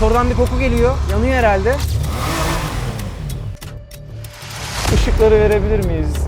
Motordan bir koku geliyor. Yanıyor herhalde. Işıkları verebilir miyiz?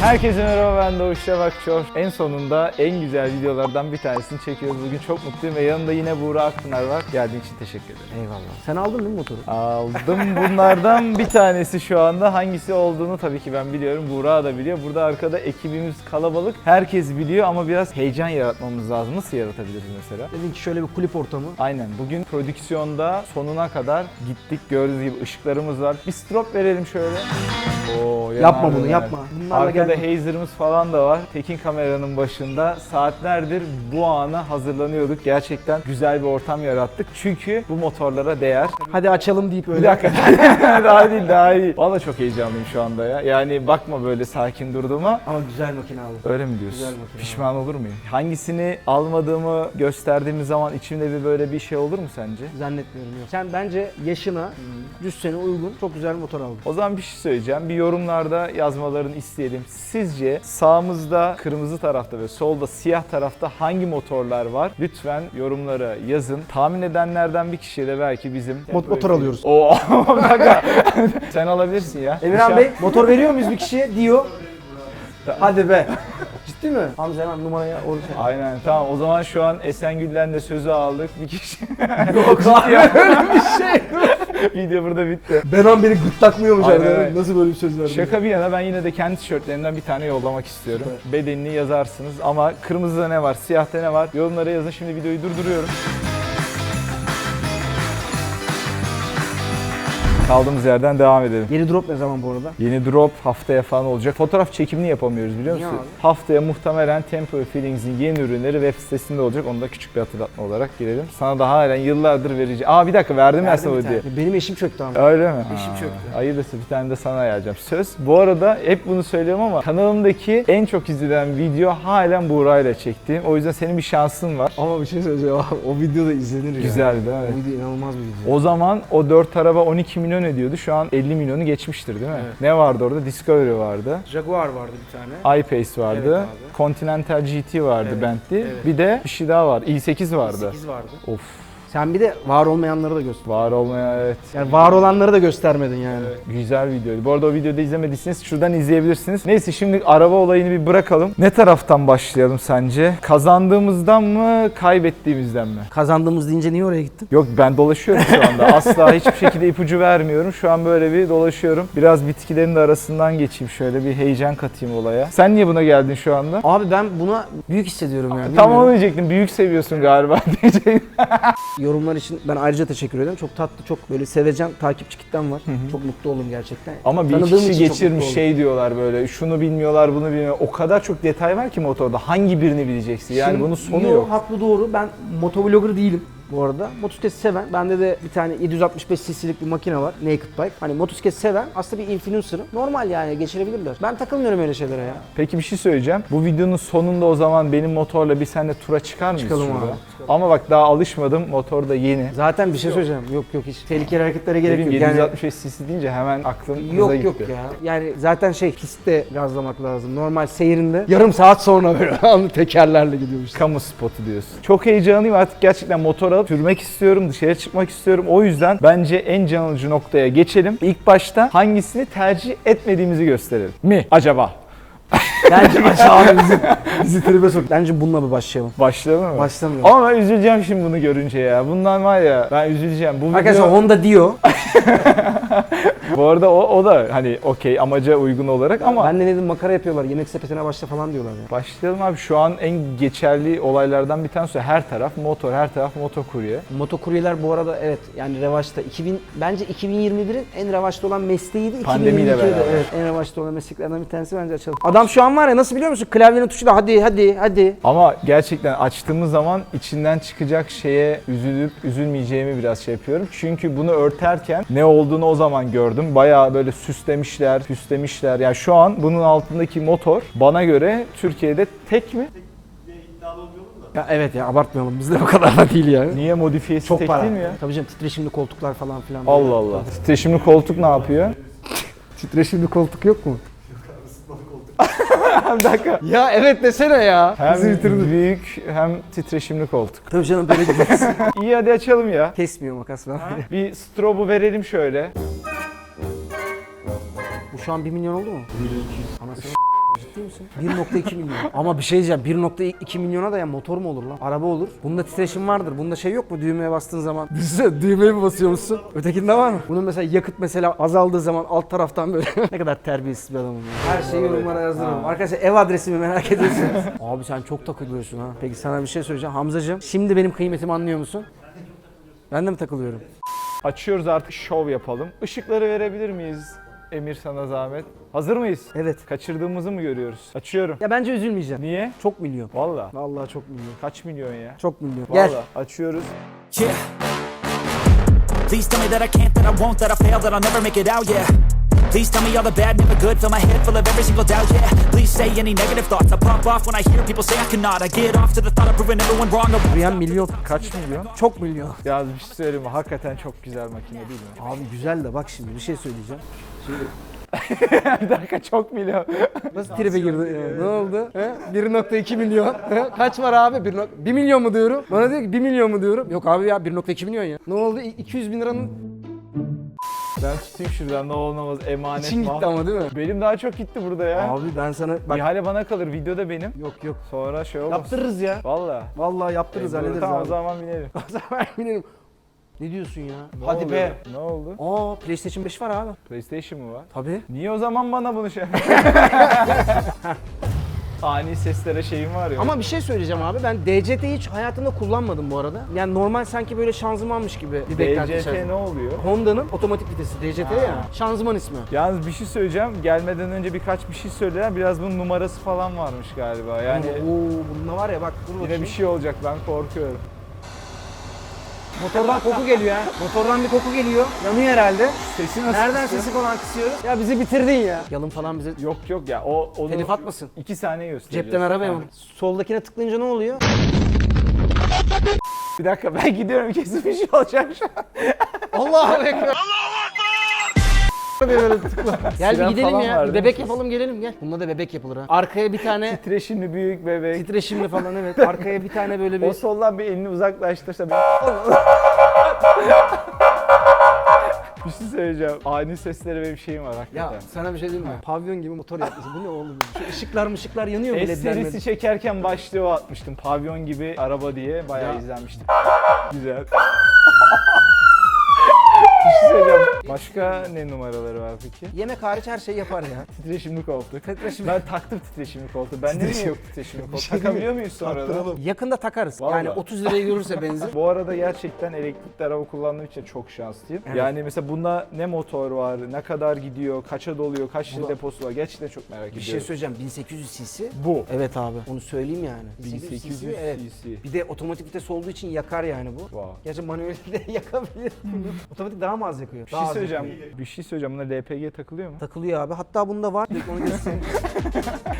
Herkese merhaba ben Doğuş Şevakçor. En sonunda en güzel videolardan bir tanesini çekiyoruz. Bugün çok mutluyum ve yanımda yine Buğra Akpınar var. Geldiğin için teşekkür ederim. Eyvallah. Sen aldın değil mi motoru? Aldım bunlardan bir tanesi şu anda. Hangisi olduğunu tabii ki ben biliyorum. Buğra da biliyor. Burada arkada ekibimiz kalabalık. Herkes biliyor ama biraz heyecan yaratmamız lazım. Nasıl yaratabiliriz mesela? Dedin ki şöyle bir kulüp ortamı. Aynen. Bugün prodüksiyonda sonuna kadar gittik. Gördüğünüz gibi ışıklarımız var. Bir strop verelim şöyle. Oo, Yapma bunu, yapma. Bunlarla Arkada hazer'ımız falan da var. Tekin kameranın başında saatlerdir bu ana hazırlanıyorduk. Gerçekten güzel bir ortam yarattık. Çünkü bu motorlara değer. Hadi açalım deyip Bir böyle. dakika. daha değil, daha iyi. Valla çok heyecanlıyım şu anda ya. Yani bakma böyle sakin durduğuma. Ama güzel makine aldın. Öyle mi diyorsun? Güzel makine. Pişman olur muyum? Hangisini almadığımı gösterdiğimiz zaman içimde bir böyle bir şey olur mu sence? Zannetmiyorum yok. Sen bence yaşına, cüssene uygun çok güzel bir motor aldın. O zaman bir şey söyleyeceğim. Bir yorumlarda yazmalarını isteyelim. Sizce sağımızda kırmızı tarafta ve solda siyah tarafta hangi motorlar var? Lütfen yorumlara yazın. Tahmin edenlerden bir kişiye de belki bizim... Mot- motor alıyoruz. Oo, bir dakika. Sen alabilirsin ya. Emirhan Bey motor veriyor muyuz bir kişiye? Diyor. Hadi be. Ciddi mi? Hamza hemen numaraya oraya. Aynen tamam o zaman şu an Esengül'den de sözü aldık bir kişi. Yok abi öyle bir şey. Video burada bitti. Benan beni gırtlaklıyormuş Aynen arkadaşlar. öyle. Nasıl böyle bir söz verdin? Şaka bir yana ben yine de kendi tişörtlerimden bir tane yollamak istiyorum. Bedenini yazarsınız ama kırmızıda ne var, siyahta ne var yorumlara yazın. Şimdi videoyu durduruyorum. Kaldığımız yerden devam edelim. Yeni drop ne zaman bu arada? Yeni drop haftaya falan olacak. Fotoğraf çekimini yapamıyoruz biliyor musun? abi? Haftaya muhtemelen Tempo Feelings'in yeni ürünleri web sitesinde olacak. Onu da küçük bir hatırlatma olarak girelim. Sana daha halen yıllardır vereceğim. Aa bir dakika verdim ben Verdim sana bir o diye. tane. Benim eşim çöktü ama. Öyle mi? İşim çöktü. Hayırlısı bir tane de sana ayarlayacağım. Söz. Bu arada hep bunu söylüyorum ama kanalımdaki en çok izlenen video halen Buğra ile çektiğim. O yüzden senin bir şansın var. Ama bir şey söyleyeceğim. o video da izlenir ya. Güzel değil mi? O video inanılmaz bir video. O zaman o 4 araba 12 milyon ediyordu. Şu an 50 milyonu geçmiştir değil mi? Evet. Ne vardı orada? Discovery vardı. Jaguar vardı bir tane. I-Pace vardı. Evet abi. Continental GT vardı Evet, Bentley. evet. Bir de bir şey daha var. i8 vardı. 8 vardı. Of. Sen bir de var olmayanları da göster. Var olmaya evet. Yani var olanları da göstermedin yani. Güzel videoydu. Bu arada o videoda izlemediyseniz şuradan izleyebilirsiniz. Neyse şimdi araba olayını bir bırakalım. Ne taraftan başlayalım sence? Kazandığımızdan mı, kaybettiğimizden mi? Kazandığımız deyince niye oraya gittin? Yok ben dolaşıyorum şu anda. Asla hiçbir şekilde ipucu vermiyorum. Şu an böyle bir dolaşıyorum. Biraz bitkilerin de arasından geçeyim şöyle bir heyecan katayım olaya. Sen niye buna geldin şu anda? Abi ben buna büyük hissediyorum yani. Tam onu diyecektim. Büyük seviyorsun galiba diyecektim. Yorumlar için ben ayrıca teşekkür ederim. Çok tatlı, çok böyle sevecen takipçi kitlem var. Çok mutlu oldum gerçekten. Ama bir iki Tanıdığım kişi için çok geçirmiş mutlu şey diyorlar böyle. Şunu bilmiyorlar, bunu bilmiyor. O kadar çok detay var ki motorda. Hangi birini bileceksin? Yani Şimdi- bunun sonu yo, yok. haklı doğru. Ben motovlogger değilim bu arada. Motosikleti seven. Bende de bir tane 765 cc'lik bir makine var. Naked Bike. Hani motosiklet seven aslında bir influencer'ım. Normal yani geçirebilirler. Ben takılmıyorum öyle şeylere ya. Peki bir şey söyleyeceğim. Bu videonun sonunda o zaman benim motorla bir seninle tura çıkar mıyız Çıkalım şurada? abi, Ama bak daha alışmadım. Motor da yeni. Zaten bir şey söyleyeceğim. Yok yok hiç tehlikeli hareketlere gerek Benim yok. Yani 765 cc deyince hemen aklım hıza Yok gitti. yok ya. Yani zaten şey pistte gazlamak lazım. Normal seyrinde yarım saat sonra böyle tekerlerle gidiyormuş. Kamu spotu diyorsun. Çok heyecanlıyım artık gerçekten motor alıp sürmek istiyorum, dışarı çıkmak istiyorum. O yüzden bence en can alıcı noktaya geçelim. İlk başta hangisini tercih etmediğimizi gösterelim. Mi acaba? Bence aşağı bizi, bizi tribe sok. Bence bununla bir başlayalım. Başlayalım mı? Başlamıyorum. Ama ben üzüleceğim şimdi bunu görünce ya. Bundan var ya ben üzüleceğim. Bu Arkadaşlar video, Honda diyor. bu arada o, o da hani okey amaca uygun olarak ama Ben de dedim makara yapıyorlar. Yemek sepetine başla falan diyorlar ya. Başlayalım abi. Şu an en geçerli olaylardan bir tanesi her taraf motor, her taraf motokurye. Motokuryeler bu arada evet yani revaçta. 2000 bence 2021'in en revaçta olan mesleğiydi. Pandemiyle 2022'de de beraber. evet en revaçta olan mesleklerden bir tanesi bence açalım. Adam şu an var ya nasıl biliyor musun? Klavyenin tuşuyla hadi hadi hadi. Ama gerçekten açtığımız zaman içinden çıkacak şeye üzülüp üzülmeyeceğimi biraz şey yapıyorum. Çünkü bunu örterken ne olduğunu o zaman gördüm. Bayağı böyle süslemişler, süslemişler. Yani şu an bunun altındaki motor bana göre Türkiye'de tek mi? Ya evet ya abartmayalım. Bizde o kadar da değil ya. Niye modifiyesi Çok tek para. değil mi ya? Tabii canım titreşimli koltuklar falan filan. Allah Allah. Titreşimli koltuk ne yapıyor? Titreşimli koltuk yok mu? bir dakika. Ya evet desene ya. Hem büyük hem titreşimli koltuk. Tabii canım böyle gideriz. İyi hadi açalım ya. Kesmiyor makas ben. Bir strobu verelim şöyle. Bu şu an 1 milyon oldu mu? 1 milyon 200. Anasını Ciddi misin? 1.2 milyon. Ama bir şey diyeceğim. 1.2 milyona da ya motor mu olur lan? Araba olur. Bunda titreşim vardır. Bunda şey yok mu? Düğmeye bastığın zaman. Düşünsene düğmeye mi basıyormuşsun? Ötekinde var mı? Bunun mesela yakıt mesela azaldığı zaman alt taraftan böyle. ne kadar terbiyesiz bir adamım ya. Her şeyi yorumlara yazdırırım. Arkadaşlar ev adresimi merak ediyorsunuz. Abi sen çok takılıyorsun ha. Peki sana bir şey söyleyeceğim. Hamzacığım şimdi benim kıymetimi anlıyor musun? Ben de mi takılıyorum? Açıyoruz artık şov yapalım. Işıkları verebilir miyiz? Emir sana zahmet. Hazır mıyız? Evet. Kaçırdığımızı mı görüyoruz? Açıyorum. Ya bence üzülmeyeceğim. Niye? Çok milyon. Valla. Vallahi çok milyon. Kaç milyon ya? Çok milyon. Gel. Valla. Açıyoruz. Yeah. Please tell me that I can't, that I won't, that I fail, that I'll never make it out, yeah. Please tell me all the bad, never good, fill my head full of every single doubt, yeah. Please say any negative thoughts, I pop off when I hear people say I cannot. I get off to the thought of proving everyone wrong. Büyüyen milyon. Kaç milyon? Çok milyon. Ya bir şey söyleyeyim mi? Hakikaten çok güzel makine değil mi? Abi güzel de bak şimdi bir şey söyleyeceğim. bir dakika çok milyon. Nasıl tribe girdi? Ne oldu? He? 1.2 milyon. He? Kaç var abi? 1, 1 milyon mu diyorum? Bana diyor ki 1 milyon mu diyorum? Yok abi ya 1.2 milyon ya. Ne oldu? İ- 200 bin liranın Ben tutayım şuradan ne olmaz emanet için gitti ama değil mi? Benim daha çok gitti burada ya. Abi ben sana bak İhale bana kalır videoda benim. yok yok. Sonra şey olmaz. Yaptırırız ya. Valla. Vallahi yaptırırız hallederiz Tamam o abi. zaman binelim. O zaman binelim. Ne diyorsun ya? Ne Hadi oldu? be. Ne oldu? Aa PlayStation 5 var abi. PlayStation mı var? Tabii. Niye o zaman bana bunu şey Ani seslere şeyim var ya. Ama bir şey söyleyeceğim abi. Ben DCT'yi hiç hayatımda kullanmadım bu arada. Yani normal sanki böyle şanzımanmış gibi bir beklenti DCT içerisinde. ne oluyor? Honda'nın otomatik vitesi DCT ya. Şanzıman ismi. Yalnız bir şey söyleyeceğim. Gelmeden önce birkaç bir şey söylediler. Biraz bunun numarası falan varmış galiba. Yani Oo, bunda var ya bak dur yine bakayım. bir şey olacak ben korkuyorum. Motordan koku geliyor ha. Motordan bir koku geliyor. Yanıyor herhalde. Sesi nasıl Nereden kısıyor? sesi falan kısıyoruz? Ya bizi bitirdin ya. Yalın falan bize Yok yok ya o onu telif atmasın. iki saniye göstereceğiz. Cepten arabaya mı? Soldakine tıklayınca ne oluyor? Bir dakika ben gidiyorum kesin bir şey olacak şu an. Allahu Ekber. Böyle tıkla. Gel bir Siren gidelim falan ya. var Bir değil bebek yapalım gelelim gel. Bunda da bebek yapılır ha. Arkaya bir tane Titreşimli büyük bebek. titreşimli falan evet. Arkaya bir tane böyle O bir soldan bir elini uzaklaştırsa ben... bir şey söyleyeceğim. Ani seslere benim şeyim var hakikaten. ya sana bir şey diyeyim mi? Pavyon gibi motor yapmışsın. Bu ne oğlum? Şu ışıklar mışıklar yanıyor? S ledler serisi çekerken başlığı atmıştım. Pavyon gibi araba diye bayağı Ya. izlenmiştim. Güzel. Şey söyleyeceğim. Başka ne numaraları var peki? Yemek hariç her şeyi yapar ya. Titreşimli koltuk. Titreşim- Ben taktım titreşimli koltuğu. Ben ne yok titreşimli koltuk? şey Takabiliyor muyuz sonra da? Yakında takarız. Vallahi. Yani 30 liraya görürse benzin. Bu arada gerçekten elektrikli araba kullandığım için çok şanslıyım. Evet. Yani mesela bunda ne motor var, ne kadar gidiyor, kaça doluyor, kaç litre deposu var gerçekten çok merak Bir şey ediyorum. söyleyeceğim 1800 cc. Bu. Evet abi onu söyleyeyim yani. 1800 cc, evet. Bir de otomatik vites olduğu için yakar yani bu. Wow. Gerçi manuel de yakabilir. otomatik daha mı az yakıyor? Bir şey söyleyeceğim. Bir şey söyleyeceğim. Buna LPG takılıyor mu? Takılıyor abi. Hatta bunda var. Onu göstereyim.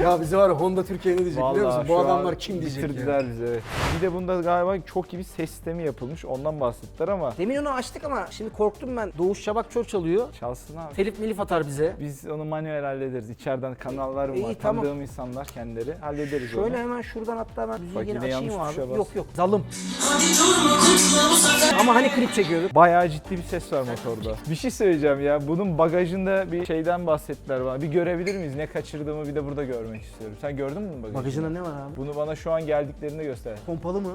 ya bize var ya Honda Türkiye ne diyecek biliyor musun? şu Bu an adamlar kim diyecek bitirdiler ya. bizi evet. Bir de bunda galiba çok iyi bir ses sistemi yapılmış. Ondan bahsettiler ama Demin onu açtık ama şimdi korktum ben. Doğuş Şabak Çor çalıyor. çalsın abi. Telif milif atar bize. Biz onu manuel hallederiz. İçeriden kanallar İyi, var. tamam. Tanıdığım insanlar kendileri. Hallederiz Şöyle onu. hemen şuradan hatta ben müziği Bak yine yine açayım yanlış abi. tuşa bas. Yok yok. Zalım. Ama hani klip çekiyorduk. Bayağı ciddi bir ses var motorda. Bir şey söyleyeceğim ya. Bunun bagajında bir şeyden bahsettiler bana. Bir görebilir miyiz? Ne kaçırdığımı bir de burada görmek istiyorum. Sen gördün mü bagajını? Bagajında ne var abi? Bunu bana şu an geldiklerinde göster. Pompalı mı?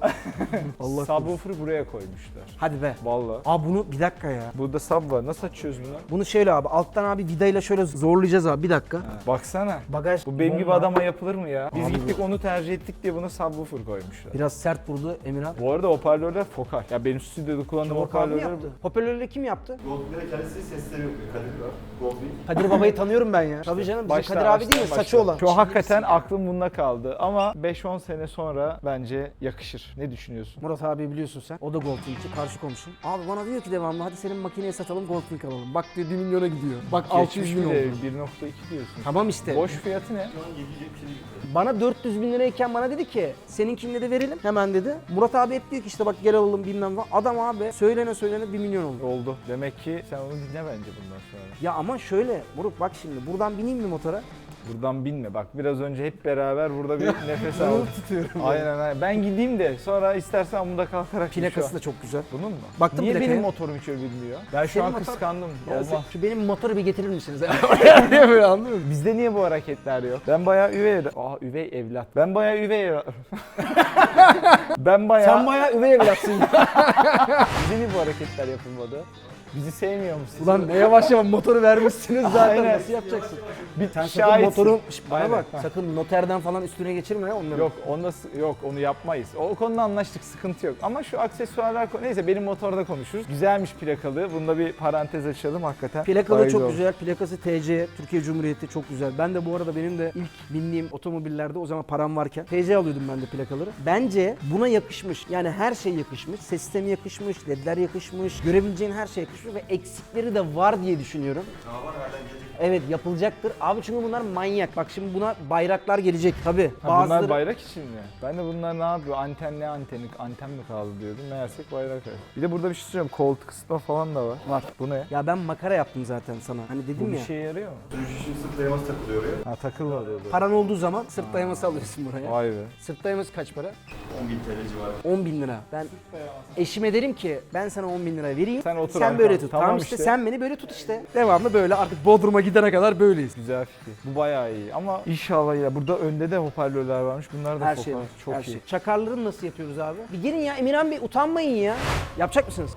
Allah Subwoofer'ı buraya koymuşlar. Hadi be. Vallahi. Aa bunu bir dakika ya. Burada sub var. Nasıl açıyoruz bunu? Bunu şöyle abi alttan abi vidayla şöyle zorlayacağız abi bir dakika. Ha, Baksana. Bagaj Bu benim gibi bomba. adama yapılır mı ya? Biz Abi gittik onu tercih ettik diye buna subwoofer koymuşlar. Biraz sert vurdu Emirhan. Bu arada hoparlörler fokal. Ya benim stüdyoda kullandığım Volkan abi mi hoparlörler yaptı? Hoparlörleri kim yaptı? Goldwing'de kendisi sesleri yapıyor. Kadir var. Goldwing. Kadir Babayı tanıyorum ben ya. Tabii canım bizim Baştan, Kadir abi değil mi? Saçı baştan. olan. Şu an hakikaten aklım bunda kaldı ama 5-10 sene sonra bence yakışır. Ne düşünüyorsun? Murat abi biliyorsun sen. O da Goldwing'ci. Karşı komşum. Abi bana diyor ki devamlı hadi senin makineye satalım Goldwing alalım. Bak diyor 1 milyona gidiyor. Bak 600 Geçmiş bin oldu. 1.2 diyorsun. Tamam işte. Boş fiyatı ne? Bana 400 bin lirayken bana dedi ki seninkinde de verelim hemen dedi. Murat abi hep diyor ki işte bak gel alalım bilmem ne. Adam abi söylene söylene 1 milyon oldu. Oldu. Demek ki sen onu dinle bence bundan sonra. Ya ama şöyle Murat bak şimdi buradan bineyim mi motora? Buradan binme. Bak biraz önce hep beraber burada bir nefes aldık. tutuyorum. Aynen aynen. Ben gideyim de sonra istersen bunda kalkarak Plakası da çok güzel. Bunun mu? Baktım Niye plakaya. benim motorum hiç öyle bilmiyor? Ben şu Senin an motor- kıskandım. Ya Olmaz. şu benim motoru bir getirir misiniz? Oraya böyle anladın mı? Bizde niye bu hareketler yok? Ben bayağı üvey evlat. Aa üvey evlat. Ben bayağı üvey evlat. ben bayağı... Sen bayağı üvey evlatsın. Bize niye bu hareketler yapılmadı? Bizi sevmiyor musun? Ulan ne yavaş yavaş motoru vermişsiniz zaten. Aynen. Nasıl yapacaksın? bir Sen sakın şahitsin. motoru Şş, bana Aynen. bak. Ha. Sakın noterden falan üstüne geçirme ya onları. Yok onda s- yok onu yapmayız. O konuda anlaştık sıkıntı yok. Ama şu aksesuarlar konu- neyse benim motorda konuşuruz. Güzelmiş plakalı. Bunda bir parantez açalım hakikaten. Plakalı Bayıldı çok güzel. Plakası TC, Türkiye Cumhuriyeti çok güzel. Ben de bu arada benim de ilk bindiğim otomobillerde o zaman param varken TC alıyordum ben de plakaları. Bence buna yakışmış. Yani her şey yakışmış. Ses sistemi yakışmış, ledler yakışmış. Görebileceğin her şey yakışmış ve eksikleri de var diye düşünüyorum. Daha var gelecek? Evet yapılacaktır. Abi çünkü bunlar manyak. Bak şimdi buna bayraklar gelecek. Tabii. Ha, bunlar bayrak için mi? Ben de bunlar ne yapıyor? Anten ne anteni? Anten mi kaldı diyordum. Meğersek bayrak evet. Bir de burada bir şey söyleyeyim. Koltuk ısıtma falan da var. var. Bu ne? Ya ben makara yaptım zaten sana. Hani Bu dedim bir ya. şey yarıyor mu? Sürücü için sırt dayaması takılıyor oraya. Ha da. Paran olduğu zaman sırt dayaması alıyorsun buraya. Vay be. Sırt dayaması kaç para? 10 bin TL civarı. 10 bin lira. Ben eşime derim ki ben sana 10 bin lira vereyim. Sen otur Sen arkam. böyle tut. Tamam Tamam, işte. işte. sen beni böyle tut işte. Devamlı böyle artık Bodrum'a gidene kadar böyleyiz. Güzel fikir. Bu bayağı iyi ama inşallah ya. Burada önde de hoparlörler varmış. Bunlar da Her şey var. Çok her iyi. Şey. Çakarları nasıl yapıyoruz abi? Bir gelin ya Emirhan Bey utanmayın ya. Yapacak mısınız?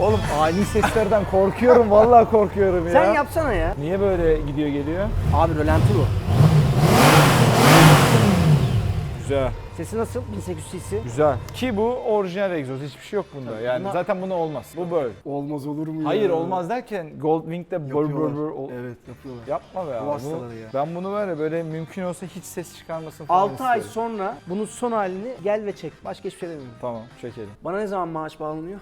Oğlum ani seslerden korkuyorum. Vallahi korkuyorum ya. Sen yapsana ya. Niye böyle gidiyor geliyor? Abi rölanti bu. Güzel. Sesi nasıl? 1800 cc. Güzel. Ki bu orijinal egzoz. Hiçbir şey yok bunda. Yani buna- zaten buna olmaz. Bu böyle. Olmaz olur mu Hayır olmaz derken Goldwing'de bır bır bır ol- Evet yapıyorlar. Yapma be abi. Bu hastaları ya. Ben bunu var ya böyle mümkün olsa hiç ses çıkarmasın falan 6 ay sonra bunun son halini gel ve çek. Başka hiçbir şey demiyorum. Tamam çekelim. Bana ne zaman maaş bağlanıyor?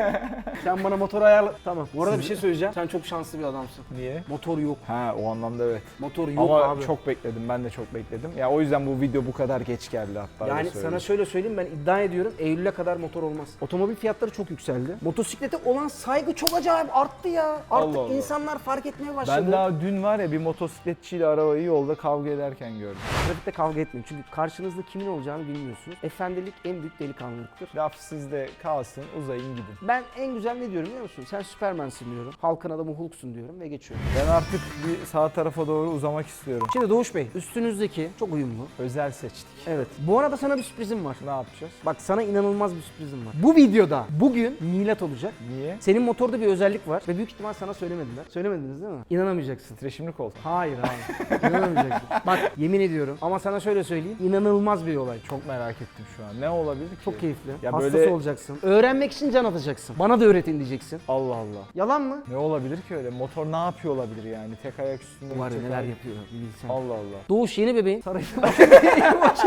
Sen bana motor ayarla. Tamam. Bu arada bir şey söyleyeceğim. Sen çok şanslı bir adamsın. Niye? Motor yok. Ha o anlamda evet. Motor yok Ama abi. çok bekledim. Ben de çok bekledim. Ya o yüzden bu video bu kadar geç geldi. Öyle Yani sana şöyle söyleyeyim ben iddia ediyorum Eylül'e kadar motor olmaz. Otomobil fiyatları çok yükseldi. Motosiklete olan saygı çok acayip arttı ya. Artık Allah Allah. insanlar fark etmeye başladı. ben daha dün var ya bir motosikletçiyle arabayı yolda kavga ederken gördüm. Trafikte kavga etmeyin çünkü karşınızda kimin olacağını bilmiyorsunuz. Efendilik en büyük delikanlılıktır. Laf sizde kalsın uzayın gidin. Ben en güzel ne diyorum biliyor musun? Sen Süpermensin diyorum. Halkın adamı Hulk'sun diyorum ve geçiyorum. Ben artık bir sağ tarafa doğru uzamak istiyorum. Şimdi Doğuş Bey üstünüzdeki çok uyumlu. Özel seçtik. Evet. Bu arada sana bir sürprizim var. Ne yapacağız? Bak sana inanılmaz bir sürprizim var. Bu videoda bugün milat olacak. Niye? Senin motorda bir özellik var ve büyük ihtimal sana söylemediler. Söylemediniz değil mi? İnanamayacaksın. Titreşimli koltuk. Hayır hayır. İnanamayacaksın. Bak yemin ediyorum ama sana şöyle söyleyeyim. İnanılmaz bir olay. Çok merak ettim şu an. Ne olabilir ki? Çok keyifli. Ya Hastası böyle- olacaksın. Öğrenmek için can atacaksın. Bana da öğretin diyeceksin. Allah Allah. Yalan mı? Ne olabilir ki öyle? Motor ne yapıyor olabilir yani? Tek ayak üstünde. Var ya neler yapıyor bilsen. Allah Allah. Doğuş yeni bebeğin. Sarayın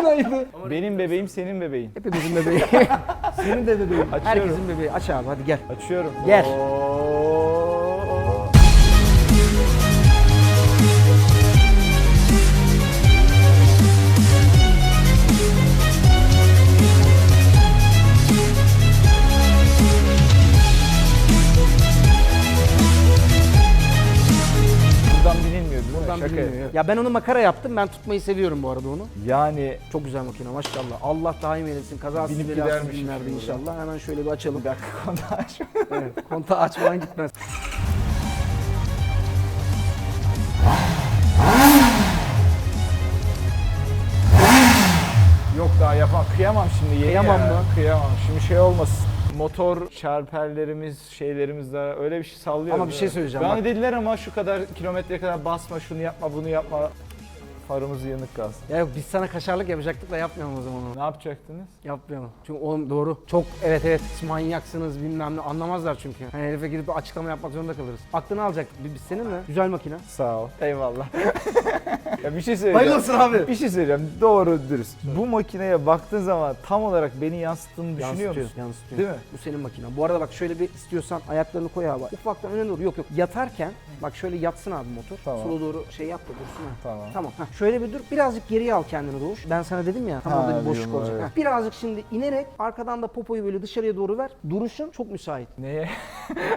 başınaydı. Benim bebeğim senin bebeğin. Hepimizin bebeği. Senin de bebeğin. Açıyorum. Herkesin bebeği. Aç abi hadi gel. Açıyorum. Gel. Oo. Şaka bilinmiyor. yapıyorum. Ya ben onu makara yaptım. Ben tutmayı seviyorum bu arada onu. Yani Çok güzel makine maşallah. Allah daim eylesin. Kazasız Binip belasız gidermişim günlerde şimdi inşallah. Hemen şöyle bir açalım. bir dakika konu aç. evet. Kontağı açmadan gitmez. Yok daha yapamam. Kıyamam şimdi yeni Kıyamam ya. mı? Kıyamam. Şimdi şey olmasın. Motor şarperlerimiz, şeylerimiz de öyle bir şey sallıyor. Ama bir şey söyleyeceğim, Bana bak. dediler ama şu kadar kilometre kadar basma, şunu yapma, bunu yapma. Farımız yanık kalsın. Ya yok biz sana kaşarlık yapacaktık da yapmayalım o zaman onu. Ne yapacaktınız? Yapmayalım. Çünkü oğlum doğru. Çok evet evet siz manyaksınız bilmem ne anlamazlar çünkü. Hani herife gidip bir açıklama yapmak zorunda kalırız. Aklını alacaktık biz, biz seninle. Güzel makine. Sağ ol. Eyvallah. ya bir şey söyleyeceğim. abi. Bir şey söyleyeceğim. Doğru dürüst. Bu makineye baktığın zaman tam olarak beni yansıttığını düşünüyor musun? yansıtıyor. Değil mi? Bu senin makinen. Bu arada bak şöyle bir istiyorsan ayaklarını koy abi. Ufaktan öne doğru. Yok yok. Yatarken bak şöyle yatsın abi motor. Tamam. Sola doğru şey yap da dursun ha. Tamam. Tamam. heh. Şöyle bir dur. Birazcık geriye al kendini Doğuş. Ben sana dedim ya tam Ha, orada bir boşluk diyorum, olacak. evet. Heh. Birazcık şimdi inerek arkadan da popoyu böyle dışarıya doğru ver. Duruşun çok müsait. Neye?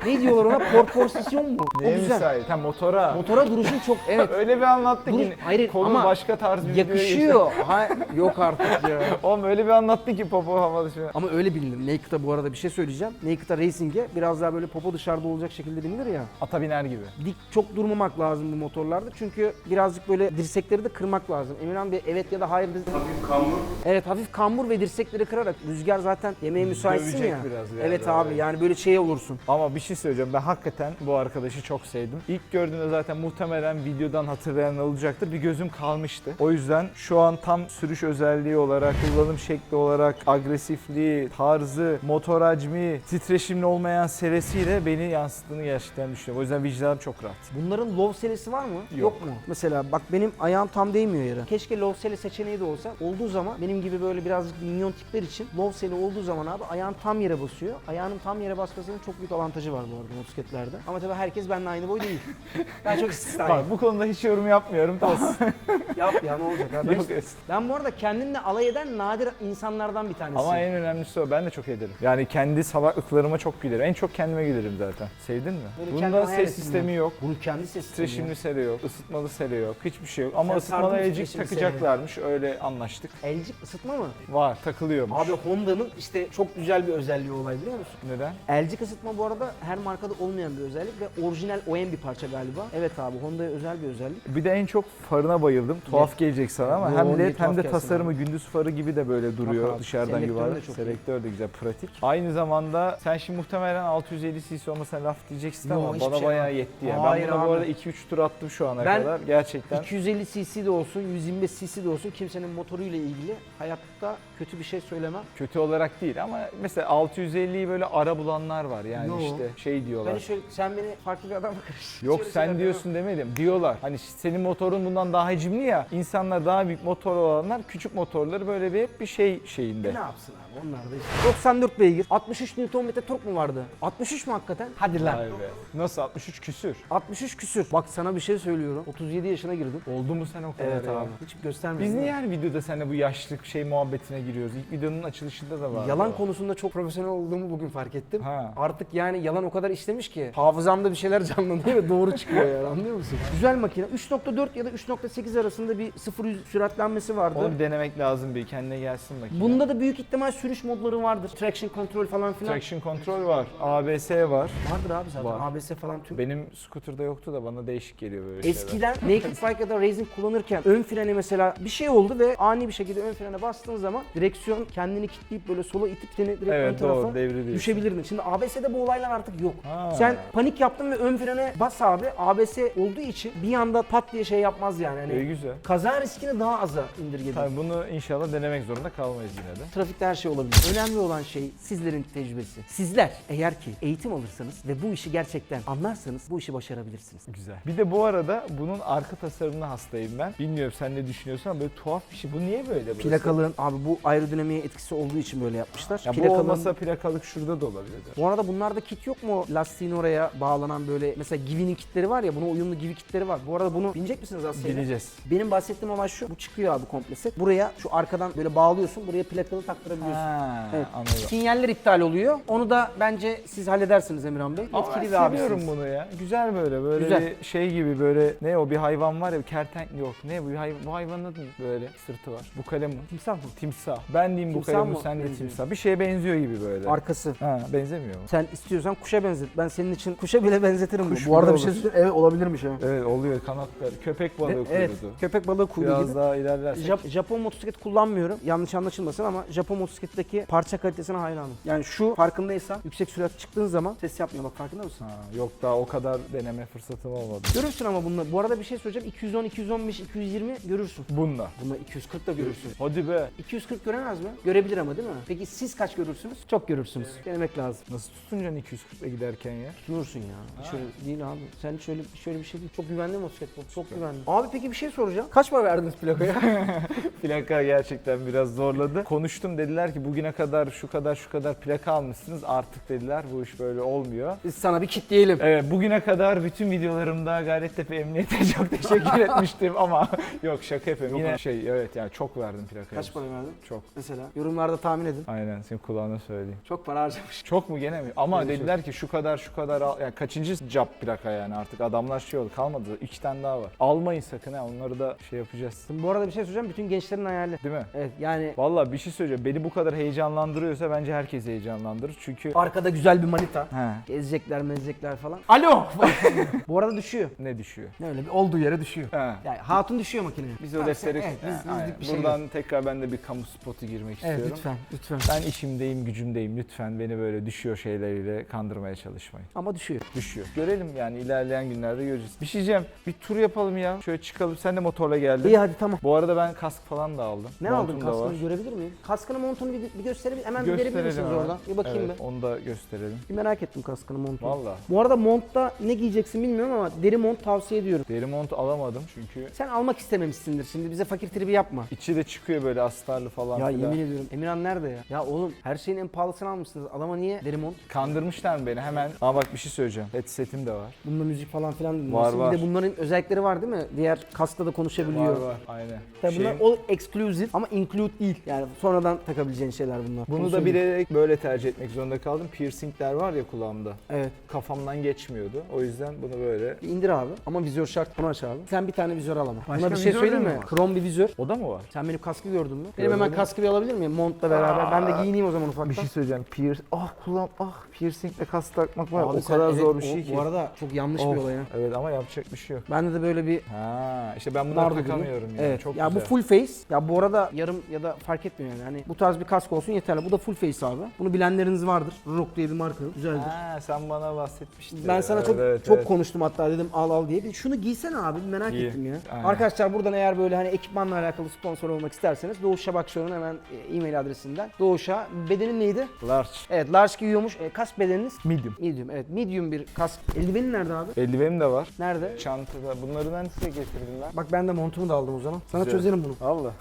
Ne diyorlar ona? Proporsiyon mu? O Neye güzel. müsait? Ha motora. Motora duruşun çok evet. Öyle bir anlattı Duruş, ki hayır konu ama başka tarz bir videoya geçti. yakışıyor. Ha, yok artık ya. Oğlum öyle bir anlattı ki popo havada şu an. Ama öyle bilinir. Naked'a bu arada bir şey söyleyeceğim. Naked'a racing'e biraz daha böyle popo dışarıda olacak şekilde binilir ya. Ata biner gibi. Dik çok durmamak lazım bu motorlarda. Çünkü birazcık böyle dirsekleri de kırmak lazım. Emirhan Bey evet ya da hayır. dedi. Hafif kambur. Evet hafif kambur ve dirsekleri kırarak rüzgar zaten yemeğe müsaitsin Dövecek ya. biraz yani, evet abi evet. yani böyle şey olursun. Ama bir şey söyleyeceğim. Ben hakikaten bu arkadaşı çok sevdim. İlk gördüğümde zaten muhtemelen videodan hatırlayan olacaktır. Bir gözüm kalmıştı. O yüzden şu an tam sürüş özelliği olarak, kullanım şekli olarak, agresifliği, tarzı, motor hacmi, titreşimli olmayan serisiyle beni yansıttığını gerçekten düşünüyorum. O yüzden vicdanım çok rahat. Bunların low selesi var mı? Yok. mu? Mesela bak benim ayağım tam değmiyor yere. Keşke low sele seçeneği de olsa. Olduğu zaman benim gibi böyle birazcık minyon tipler için low sele olduğu zaman abi ayağın tam yere basıyor. Ayağının tam yere basmasının çok büyük avantajı var bu arada motosikletlerde. Ama tabii herkes benimle aynı boy değil. ben çok istisnayım. Bak bu konuda hiç yorum yapmıyorum. Tamam. Yap ya ne olacak abi. Yok, Ben, ben bu arada kendimle alay eden nadir insanlardan bir tanesi. Ama en önemlisi o. Ben de çok ederim. Yani kendi salaklıklarıma çok gülerim. En çok kendime gülerim zaten. Sevdin mi? Böyle Bunda ses sistemi yok. Bunun kendi sesi. Titreşimli sele yok, ısıtmalı sele yok, hiçbir şey yok. Ama Sen ısıtmalı elcik takacaklarmış, öyle anlaştık. Elcik ısıtma mı? Var, takılıyormuş. Abi Honda'nın işte çok güzel bir özelliği olay biliyor musun? Neden? Elcik ısıtma bu arada her markada olmayan bir özellik ve orijinal OEM bir parça galiba. Evet abi Honda'ya özel bir özellik. Bir de en çok farına bayıldım. Tuhaf gelecek sana ama Yo, hem led hem de tasarımı abi? gündüz farı gibi de böyle duruyor abi, dışarıdan yuvarlak. Selektör de güzel, pratik. Aynı zamanda sen şimdi muhtemelen 650 cc olmasına laf diyeceksin Yo, ama bana şey bayağı yetti ya. Hayır ben buna bu abi. arada 2-3 tur attım şu ana Ben kadar. Gerçekten 250 cc de olsun, 125 cc de olsun kimsenin motoruyla ilgili hayatta kötü bir şey söylemem. kötü olarak değil ama mesela 650'yi böyle ara bulanlar var yani Yo. işte şey diyorlar. Ben şöyle sen beni farklı bir adamla karıştırdın. Yok sen diyorsun demedim. Diyorlar. Hani senin motorun bundan daha hacimli ya. İnsanlar daha büyük motor olanlar küçük motorları böyle bir hep bir şey şeyinde. Ne yapsın abi onlar da işte. 94 beygir, 63 Nm tork mu vardı? 63 mu hakikaten? Hadi lan. Vay be. Nasıl 63 küsür? 63 küsür. Bak sana bir şey söylüyorum. 37 yaşına girdim. Oldu mu sen o kadar Evet ya? abi. Hiç göstermiyorum. Biz niye her videoda seninle bu yaşlılık şey muhabbetine giriyoruz? İlk videonun açılışında da var. Yalan konusunda çok profesyonel olduğumu bugün fark ettim. Ha. Artık yani yalan o kadar işlemiş ki hafızamda bir şeyler canlanıyor ve doğru çıkıyor yani anlıyor musun? Güzel makine. 3.4 ya da 3.8 arasında bir 0-100 süratlenmesi vardı. Onu bir denemek lazım bir kendine gelsin bakayım. Bunda da büyük ihtimal sürüş modları vardır. Traction control falan filan. Traction control var. ABS var. Vardır abi zaten. Var. ABS falan tüm. Benim scooter'da yoktu da bana değişik geliyor böyle şeyler. Eskiden Naked Bike ya da Racing kullanırken ön freni mesela bir şey oldu ve ani bir şekilde ön frene bastığın zaman direksiyon kendini kilitleyip böyle sola itip seni direkt ön Evet tarafa doğru devriliyor. düşebilirdin. Şimdi ABS'de bu olaylar artık yok. Ha. Sen panik yaptın ve ön frene bas abi. ABS olduğu için bir anda pat diye şey yapmaz yani. Hani İyi güzel. kaza riskini daha aza indirgedi. Tabii bunu inşallah denemek zorunda kalmayız yine de. Trafikte her şey olabilir. Önemli olan şey sizlerin tecrübesi. Sizler eğer ki eğitim alırsanız ve bu işi gerçekten anlarsanız bu işi başarabilirsiniz. Güzel. Bir de bu arada bunun arka tasarımına hastayım ben. Bilmiyorum sen ne düşünüyorsun ama böyle tuhaf bir şey. Bu niye böyle burası? Plakalığın abi bu aerodinamiğe etkisi olduğu için böyle yapmışlar. Ya bu Plakalığın- olmasa plakalık şurada da olabilir. Bu arada bunlarda kit yok mu? Lastiğin oraya bağlanan böyle mesela Givi'nin kitleri var ya buna uyumlu Gibi kitleri var. Bu arada bunu binecek misiniz aslında? Bileceğiz. Benim bahsettiğim olay şu. Bu çıkıyor abi komplesi. Buraya şu arkadan böyle bağlıyorsun. Buraya plakalı taktırabiliyorsun. Ha, Evet. anladım. Sinyaller iptal oluyor. Onu da bence siz halledersiniz Emirhan Bey. Ama ben Etkili bir seviyorum abisiniz. bunu ya. Güzel böyle böyle Güzel. bir şey gibi böyle ne o bir hayvan var ya kerten yok. Ne bu hay bu hayvanın adı ne? böyle sırtı var. Bu kalem mi? Timsah mı? Timsah. Ben diyeyim bu Timsah kalem mı sen de benziyor? timsah. Bir şeye benziyor gibi böyle. Arkası. ha benzemiyor mu? Sen istiyorsan kuşa benzet. Ben senin için kuşa bile benzetirim. Kuş bu. arada bir şey olur. söyleyeyim. Evet olabilirmiş ha. Evet oluyor kanatlar. Köpek balığı kuyruğu. Evet. Köpek balığı kuyruğu Biraz gibi. daha ilerlersek. Jap- Japon motosiklet kullanmıyorum. Yanlış anlaşılmasın ama Japon motosikletteki parça kalitesine hayranım. Yani şu farkındaysan yüksek sürat çıktığın zaman ses yapmıyor bak farkında mısın? Ha, yok daha o kadar deneme fırsatım olmadı. Görürsün ama bunları. Bu arada bir şey söyleyeceğim. 210, 215, 220 görürsün. Bununla. Bunda 240 da görürsün. Hadi be. 240 göremez mi? Görebilir ama değil mi? Peki siz kaç görürsünüz? Çok görürsünüz. Denemek lazım. Nasıl tutunacaksın 240'la giderken ya? Tutunursun ya. Hiç öyle değil abi. Sen şöyle şöyle bir şey değil. Çok güvenli motosiklet bu. Çok güvenli. Abi peki bir şey soracağım. Kaç para verdiniz plakaya? Plaka gerçekten biraz zorladı. Konuştum dediler ki bugüne kadar şu kadar şu kadar plaka almışsınız artık dediler bu iş böyle olmuyor. Biz sana bir kitleyelim. Evet bugüne kadar bütün videolarımda Gayrettepe Emniyet'e çok teşekkür etmiştim ama yok şaka yapıyorum. Yok Yine abi. şey evet yani çok verdim plakaya. Kaç para verdin? Çok. Mesela yorumlarda tahmin edin. Aynen senin kulağına söyleyeyim. Çok para harcamış. Çok mu gene mi? Ama Öyle dediler ki şu kadar şu kadar al. Yani kaçıncı cap plaka yani artık adamlar şey oldu kalmadı. İki tane daha var. Almayın sakın ha onları da şey yapacağız. Şimdi bu arada bir şey söyleyeceğim. Bütün gençlerin hayali. Değil mi? Evet yani Vallahi bir şey söyleyeceğim. Beni bu kadar heyecanlandırıyorsa bence herkes heyecanlandırır. Çünkü arkada güzel bir manita. He, Gezecekler mezecekler falan. Alo! bu arada düşüyor. ne düşüyor? Ne öyle bir olduğu yere düşüyor. He. Yani hatun düşüyor makineye. Biz o defteri Evet, biz, bizlik aynen. bir şey Buradan yok. tekrar ben de bir kamu spotu girmek Evet istiyorum. lütfen lütfen. Ben işimdeyim, gücümdeyim. Lütfen beni böyle düşüyor şeyleriyle kandırmaya çalışmayın. Ama düşüyor. Düşüyor. Görelim yani ilerleyen günlerde göreceğiz. Bir şey diyeceğim. Bir tur yapalım ya. Şöyle çıkalım. Sen de motorla geldin. İyi hadi tamam. Bu arada ben kask falan da aldım. Ne Montum aldın kaskını var. görebilir miyim? Kaskını montunu bir, bir gösterebilir Hemen bir verebilir misiniz oradan? Bir bakayım evet, ben. Onu da gösterelim. Bir merak ettim kaskını montunu. Valla. Bu arada montta ne giyeceksin bilmiyorum ama deri mont tavsiye ediyorum. Deri mont alamadım çünkü Sen almak istememişsindir şimdi bize fakir tribi yapma. içi de çıkıyor böyle astarlı falan Ya filan. yemin ediyorum Emirhan nerede ya? Ya oğlum her şeyin en pahalısını almışsınız. Adama niye deri mont? Kandırmışlar mı beni hemen? Ama bak bir şey söyleyeceğim. Headsetim de var. Bunda müzik falan filan dinliyorsun. Var, var. Bir de bunların özellikleri var değil mi? Diğer kaskla da konuşabiliyor. Var var. Aynen. Tabii bunlar Şeyim- o exclusive ama include değil. Yani sonradan takabileceğin şeyler bunlar. Bunu da söyleyeyim. bilerek böyle tercih etmek zorunda kaldım. Piercingler var ya kulağımda. Evet. Kafamdan geçmiyordu. O yüzden bunu böyle. Bir indir abi. Ama vizör şart. Bunu aç abi. Sen bir tane vizör al ama. Başka Buna bir şey vizör de söyleyeyim mi mi? var? Krom bir vizör. O da mı var? Sen benim kaskı gördün mü? Benim hemen Görmedim. kaskı bir alabilir miyim? Montla beraber. Ben de giyineyim o zaman ufaktan. Bir şey söyleyeceğim. Pier... Ah kulağım ah piercingle kas takmak var. Abi o sen- kadar evet, zor bir o- şey ki. Bu arada çok yanlış Of, bir olay ya. Evet ama yapacak bir şey yok. Bende de böyle bir Ha işte ben bunları Nardo gibi. takamıyorum ya. Evet. Çok ya güzel. bu full face. Ya bu arada yarım ya da fark etmiyor yani. Hani bu tarz bir kask olsun yeterli. Bu da full face abi. Bunu bilenleriniz vardır. Rock diye bir marka. Güzeldir. Ha sen bana bahsetmiştin. Ben sana Evet, çok evet, çok evet. konuştum hatta dedim al al diye. Bir şunu giysene abi merak Giy. ettim ya. Aynen. Arkadaşlar buradan eğer böyle hani ekipmanla alakalı sponsor olmak isterseniz Doğuş Şabak Show'un hemen e, e-mail adresinden Doğuş'a bedenin neydi? Large. Evet large giyiyormuş. E, kask bedeniniz? Medium. Medium. Evet medium bir kask. Eldivenin nerede abi? Eldivenim de var. Nerede? Çantada. Bunları ben size getirdim lan. Bak ben de montumu da aldım o zaman. Sana Güzel. çözerim bunu. Allah.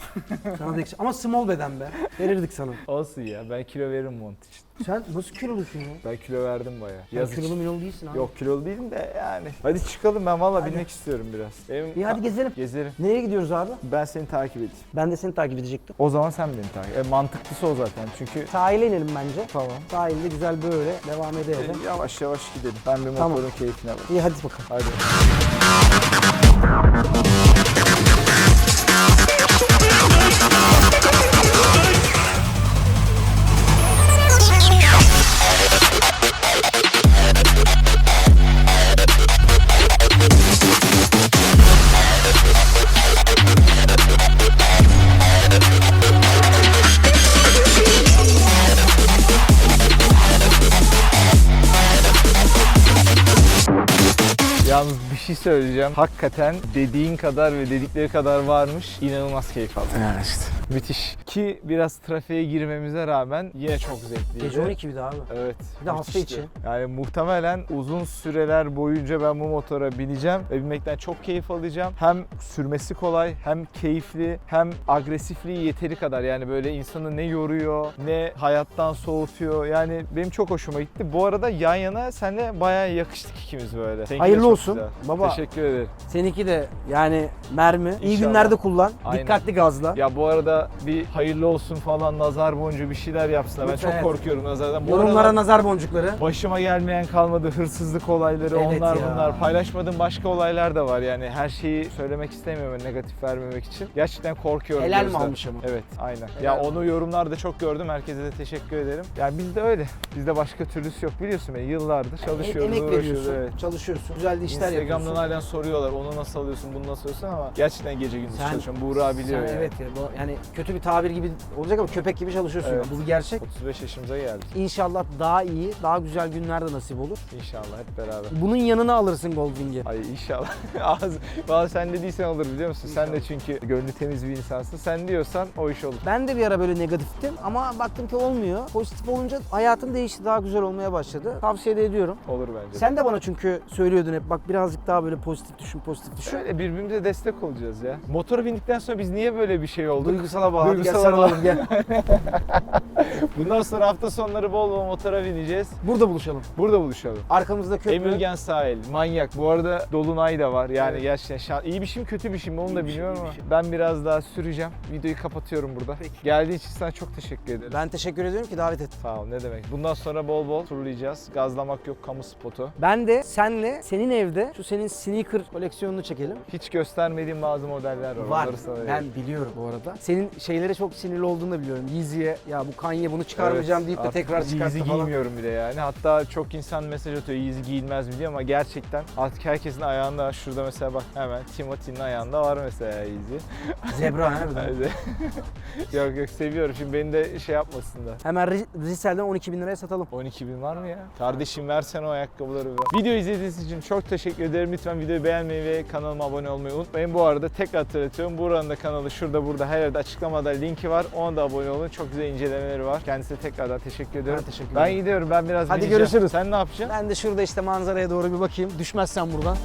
Sana da yakışır. Ama small beden be. Verirdik sana. Olsun ya ben kilo veririm mont için. Sen nasıl kilolusun ya? Ben kilo verdim bayağı. Sen kilolu milolu değilsin abi. Yok kilolu değilim de yani. Hadi çıkalım ben valla binmek istiyorum biraz. Benim İyi hadi gezelim. Gezerim. Nereye gidiyoruz abi? Ben seni takip edeyim. Ben de seni takip edecektim. O zaman sen beni takip. E, mantıklısı o zaten çünkü Sahile inelim bence. Tamam. Sahilde güzel böyle devam edelim. Yavaş yavaş gidelim. Ben bir Tamam. motorun keyfine bak. İyi hadi bakalım. Hadi. Söyleyeceğim. Hakikaten dediğin kadar ve dedikleri kadar varmış. İnanılmaz keyif aldım. Yani işte. Müthiş. Ki biraz trafiğe girmemize rağmen yine çok zevkliydi. Gece 12 bir daha abi. Evet. Bir de hafta müthişti. içi. Yani muhtemelen uzun süreler boyunca ben bu motora bineceğim ve binmekten çok keyif alacağım. Hem sürmesi kolay, hem keyifli, hem agresifliği yeteri kadar. Yani böyle insanı ne yoruyor, ne hayattan soğutuyor. Yani benim çok hoşuma gitti. Bu arada yan yana senle bayağı yakıştık ikimiz böyle. Seninki de Hayırlı çok olsun. güzel. Baba. Teşekkür ederim. Seninki de yani mermi. İyi İnşallah. günlerde kullan. Aynen. Dikkatli gazla. Ya bu arada bir hayırlı olsun falan nazar boncuğu bir şeyler yapsınlar. Ben Lütfen, çok evet. korkuyorum nazardan. Bu Yorumlara aralar- nazar boncukları. Başıma gelmeyen kalmadı hırsızlık olayları Evet onlar ya. bunlar. Paylaşmadığım başka olaylar da var yani her şeyi söylemek istemiyorum negatif vermemek için. Gerçekten korkuyorum. Helal mi gözden. almış ama? Evet aynen. Ya mi? onu yorumlarda çok gördüm herkese de teşekkür ederim. Yani bizde öyle. Bizde başka türlüsü yok biliyorsun beni yıllardır çalışıyoruz Emek uğraşıyoruz. veriyorsun, Evet. çalışıyorsun. Güzel de işler Instagram'dan yapıyorsun. halen soruyorlar onu nasıl alıyorsun bunu nasıl alıyorsun ama gerçekten gece gündüz Sen- çalışıyorum. Buğra biliyor Sen yani. Evet ya, bu- yani kötü bir tabir gibi olacak ama köpek gibi çalışıyorsun. Evet. Bu bir gerçek. 35 yaşımıza geldik. İnşallah daha iyi, daha güzel günler de nasip olur. İnşallah hep beraber. Bunun yanına alırsın Goldwing'i. Ay inşallah. Ağzı, Valla sen dediysen olur biliyor musun? Sen de çünkü gönlü temiz bir insansın. Sen diyorsan o iş olur. Ben de bir ara böyle negatiftim ama baktım ki olmuyor. Pozitif olunca hayatım değişti, daha güzel olmaya başladı. Tavsiye de ediyorum. Olur bence. Sen de bana çünkü söylüyordun hep bak birazcık daha böyle pozitif düşün, pozitif düşün. Şöyle birbirimize destek olacağız ya. Motora bindikten sonra biz niye böyle bir şey olduk? Duygusala bağlı. Duygusala sarılalım gel. Bundan sonra hafta sonları bol bol motora bineceğiz. Burada buluşalım. Burada buluşalım. Arkamızda köprü. Emirgen sahil, manyak. Bu arada Dolunay da var. Yani Evet. gerçekten şan- iyi bir şey mi kötü bir şey mi onu İyi da şey, bilmiyorum ama şey. ben biraz daha süreceğim. Videoyu kapatıyorum burada. Peki. Geldiğin için sana çok teşekkür ederim. Ben teşekkür ediyorum ki davet ettin. Sağ ol ne demek. Bundan sonra bol bol turlayacağız. Gazlamak yok kamu spotu. Ben de senle senin evde şu senin sneaker koleksiyonunu çekelim. Hiç göstermediğim bazı modeller var. Var. Ben biliyorum bu arada. Senin şeylere çok sinirli olduğunu da biliyorum. Yeezy'ye ya bu Kanye bunu çıkarmayacağım deyip de artık tekrar çıkarttı Yeezy falan. giymiyorum bile yani. Hatta çok insan mesaj atıyor Yeezy giyilmez mi diye ama gerçekten artık herkesin ayağında şurada mesela bak hemen Timothy'nin ayağında var mesela Yeezy. Zebra ha bir de. Hadi. yok yok seviyorum. Şimdi beni de şey yapmasın da. Hemen Risel'den 12 bin liraya satalım. 12 bin var mı ya? Kardeşim versene o ayakkabıları. be. Video izlediğiniz için çok teşekkür ederim. Lütfen videoyu beğenmeyi ve kanalıma abone olmayı unutmayın. Bu arada tekrar hatırlatıyorum. Buranın da kanalı şurada burada her yerde açıklamada linki var. Ona da abone olun. Çok güzel incelemeleri var. Kendisine tekrardan teşekkür ediyorum. Ben teşekkür Ben ederim. gidiyorum. Ben biraz Hadi bineceğim. görüşürüz. Sen ne yapacaksın? Ben de şurada işte manzaraya doğru bir bakayım. Düşmezsen buradan.